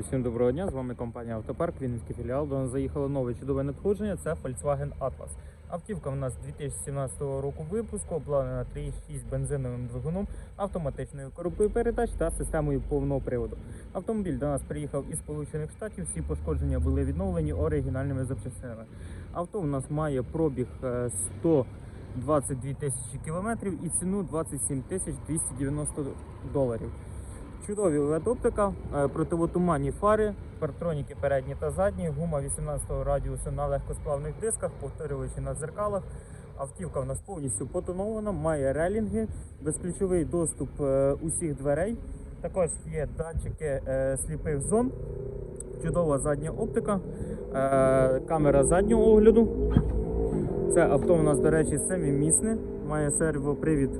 Всім доброго дня, з вами компанія Автопарк, Вінницький філіал. До нас заїхало нове чудове надходження. Це Volkswagen Atlas. Автівка в нас 2017 року випуску, обладнана 3.6 бензиновим двигуном, автоматичною коробкою передач та системою повного приводу. Автомобіль до нас приїхав із Сполучених Штатів. Всі пошкодження були відновлені оригінальними запчастинами. Авто у нас має пробіг е, 122 тисячі кілометрів і ціну 27 тисяч 290 доларів. Чудові LED-оптика, е, противотуманні фари, партроніки передні та задні, гума 18 радіусу на легкосплавних дисках, повторювачі на дзеркалах. Автівка в нас повністю потонована, має релінги, безключовий доступ е, усіх дверей. Також є датчики е, сліпих зон, чудова задня оптика, камера заднього огляду. Це авто у нас, до речі, семимісне, має сервопривід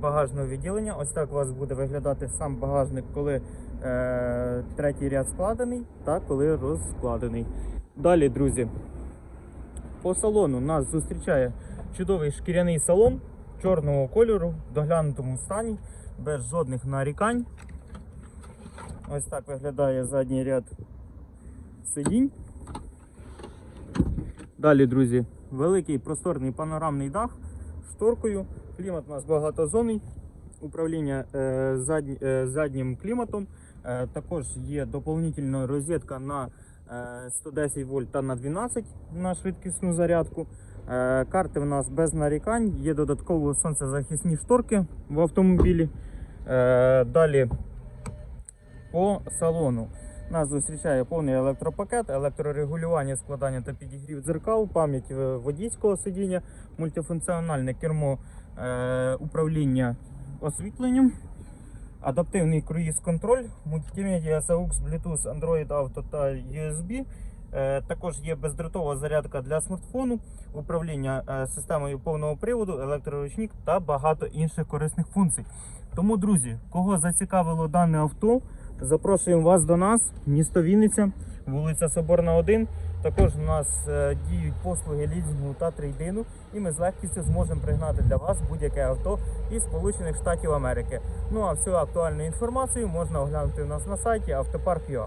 багажного відділення. Ось так у вас буде виглядати сам багажник, коли е, третій ряд складений та коли розкладений. Далі, друзі, по салону нас зустрічає чудовий шкіряний салон чорного кольору в доглянутому стані, без жодних нарікань. Ось так виглядає задній ряд сидінь. Далі, друзі, великий просторний панорамний дах шторкою. Клімат у нас багатозонний. Управління е, задні- е, заднім кліматом. Е, також є доповнительна розетка на е, 110 вольт та на 12 на швидкісну зарядку. Карти в нас без нарікань, є додатково сонцезахисні шторки в автомобілі. Далі по салону. Нас зустрічає повний електропакет, електрорегулювання, складання та підігрів дзеркал, пам'ять е, водійського сидіння, мультифункціональне кермо е, управління освітленням, адаптивний круїз-контроль, мультимедіа AUX, Bluetooth, Android Auto та USB. Е, також є бездротова зарядка для смартфону, управління е, системою повного приводу, електроручник та багато інших корисних функцій. Тому, друзі, кого зацікавило дане авто, запрошуємо вас до нас, місто Вінниця, вулиця Соборна 1. Також у нас е, діють послуги лізінгу та трейдину, і ми з легкістю зможемо пригнати для вас будь-яке авто із Сполучених Штатів Америки. Ну а всю актуальну інформацію можна оглянути у нас на сайті автопарк.ua.